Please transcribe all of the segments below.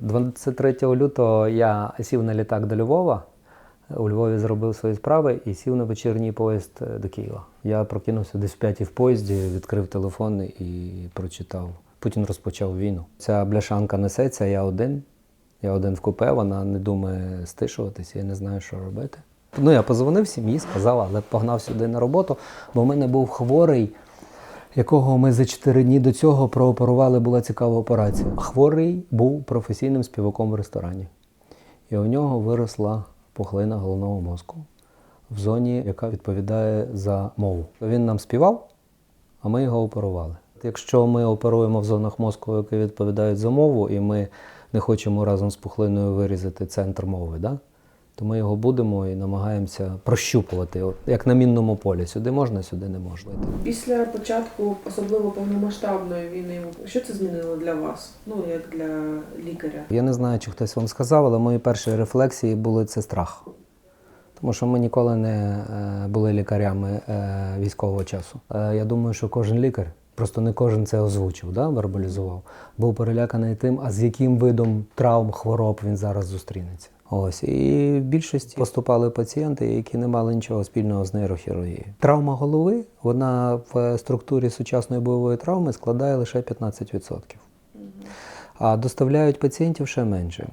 23 лютого я сів на літак до Львова. У Львові зробив свої справи і сів на вечірній поїзд е, до Києва. Я прокинувся десь в п'ятій в поїзді, відкрив телефон і прочитав. Путін розпочав війну. Ця бляшанка несеться, я один. Я один в купе, вона не думає стишуватися, я не знаю, що робити. Ну, я позвонив сім'ї, сказав, але погнав сюди на роботу, бо в мене був хворий, якого ми за 4 дні до цього прооперували, була цікава операція. Хворий був професійним співаком в ресторані. І у нього виросла пухлина головного мозку в зоні, яка відповідає за мову. Він нам співав, а ми його оперували. Якщо ми оперуємо в зонах мозку, які відповідають за мову, і ми не хочемо разом з пухлиною вирізати центр мови, да? То ми його будемо і намагаємося прощупувати, От як на мінному полі. Сюди можна, сюди не можна. Після початку, особливо повномасштабної війни, що це змінило для вас? Ну як для лікаря? Я не знаю, чи хтось вам сказав, але мої перші рефлексії були це страх. Тому що ми ніколи не е, були лікарями е, військового часу. Е, Я думаю, що кожен лікар, просто не кожен це озвучив, да, вербалізував, був переляканий тим, а з яким видом травм, хвороб він зараз зустрінеться. Ось і в більшості поступали пацієнти, які не мали нічого спільного з нейрохірургією. Травма голови вона в структурі сучасної бойової травми складає лише 15% а доставляють пацієнтів ще менше.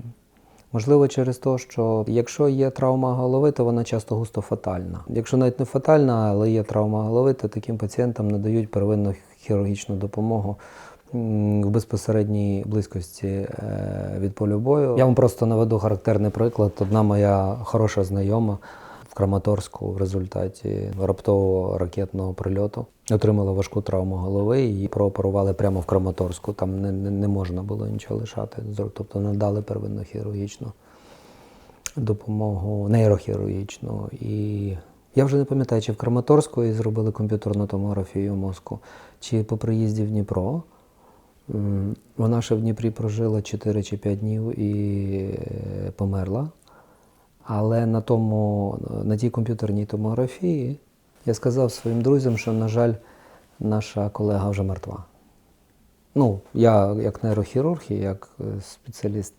Можливо, через те, що якщо є травма голови, то вона часто густо фатальна. Якщо навіть не фатальна, але є травма голови, то таким пацієнтам надають первинну хірургічну допомогу в безпосередній близькості е, від полю бою. Я вам просто наведу характерний приклад. Одна моя хороша знайома в Краматорську в результаті раптового ракетного прильоту отримала важку травму голови і прооперували прямо в Краматорську. Там не, не, не можна було нічого лишати. Тобто надали первинну хірургічну допомогу, нейрохірургічну. І я вже не пам'ятаю, чи в Краматорську зробили комп'ютерну томографію мозку, чи по приїзді в Дніпро. Вона ще в Дніпрі прожила 4 чи 5 днів і е, померла. Але на, тому, на тій комп'ютерній томографії я сказав своїм друзям, що, на жаль, наша колега вже мертва. Ну, я як нейрохірург і як е, спеціаліст,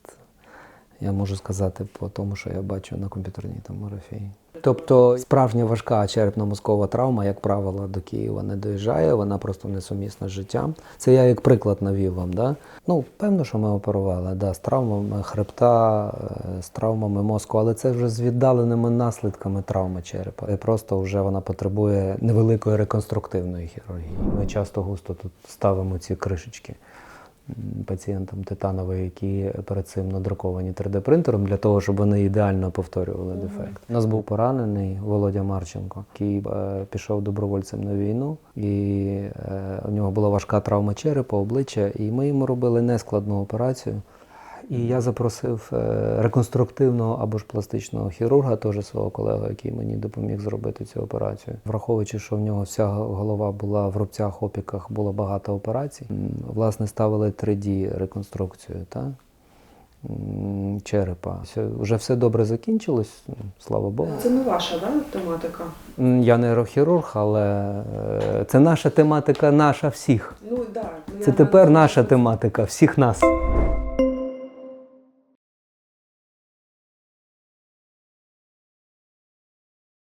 я можу сказати по тому, що я бачу на комп'ютерній томографії. Тобто справжня важка черепно-мозкова травма, як правило, до Києва не доїжджає, вона просто несумісна з життям. Це я як приклад навів вам. Да? Ну, певно, що ми оперували да, з травмами хребта, е, з травмами мозку, але це вже з віддаленими наслідками травми черепа. І просто вже вона потребує невеликої реконструктивної хірургії. Ми часто густо тут ставимо ці кришечки пацієнтам титанової, які перед цим надруковані 3D-принтером для того, щоб вони ідеально повторювали дефект. У нас був поранений Володя Марченко, який е, пішов добровольцем на війну, і е, у нього була важка травма черепа, обличчя, і ми йому робили нескладну операцію. І я запросив е, реконструктивного або ж пластичного хірурга, теж свого колегу, який мені допоміг зробити цю операцію. Враховуючи, що в нього вся голова була в рубцях, опіках, було багато операцій. Власне, ставили 3D реконструкцію та? черепа. Все, вже все добре закінчилось, слава Богу. Це не ваша да, тематика? Я нейрохірург, але е, це наша тематика, наша всіх. Ну да. Це тепер наша тематика, всіх нас.